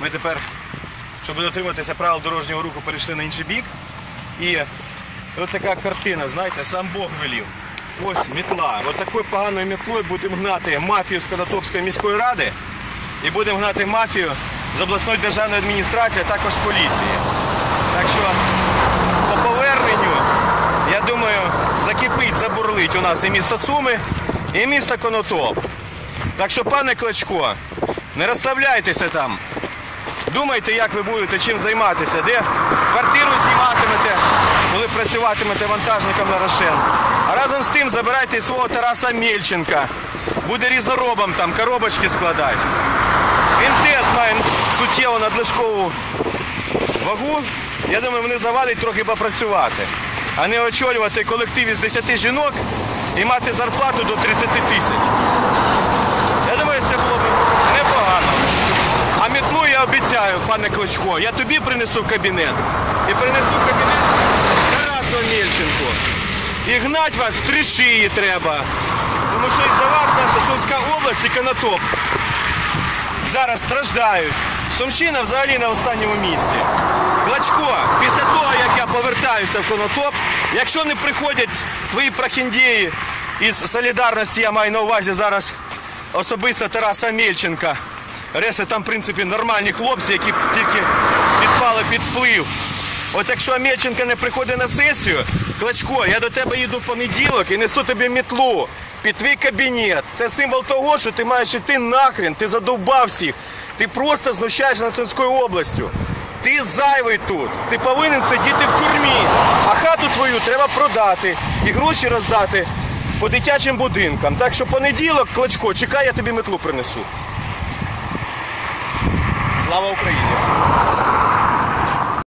Ми тепер, щоб дотриматися правил дорожнього руху, перейшли на інший бік. І от така картина, знаєте, сам Бог велів. Ось мітла. От такою поганою мітлою будемо гнати мафію з Конотопської міської ради і будемо гнати мафію з обласної державної адміністрації, а також поліції. Так що по поверненню, я думаю, закипить, забурлить у нас і місто Суми, і місто Конотоп. Так що, пане Кличко, не розслабляйтеся там. Думайте, як ви будете чим займатися, де квартиру зніматимете, коли працюватимете вантажником на Рошен. А разом з тим забирайте свого Тараса Мельченка. Буде різноробом там коробочки складати. Він теж має суттєво надлишкову вагу. Я думаю, вони завадять трохи попрацювати, а не очолювати колектив із 10 жінок і мати зарплату до 30 тисяч. Я думаю, це було б непогано. А метлу я обіцяю, пане Клочко, я тобі принесу кабінет і принесу кабінет Тарасу Мельченку. І гнать вас в три шиї треба. Тому що із-за вас наша Сумська область і Конотоп зараз страждають. Сумщина взагалі на останньому місці. Клачко, після того, як я повертаюся в Конотоп, якщо не приходять твої прохіндеї із солідарності, я маю на увазі зараз особисто Тараса Мельченка. Решта там, в принципі, нормальні хлопці, які тільки підпали під вплив. От якщо Мельченка не приходить на сесію, Клачко, я до тебе їду в понеділок і несу тобі мітлу під твій кабінет. Це символ того, що ти маєш іти нахрен, ти задовбав всіх. Ти просто знущаєшся над Сумською областю. Ти зайвий тут. Ти повинен сидіти в тюрмі. А хату твою треба продати і гроші роздати по дитячим будинкам. Так що понеділок, Клочко, чекай, я тобі метлу принесу. Слава Україні!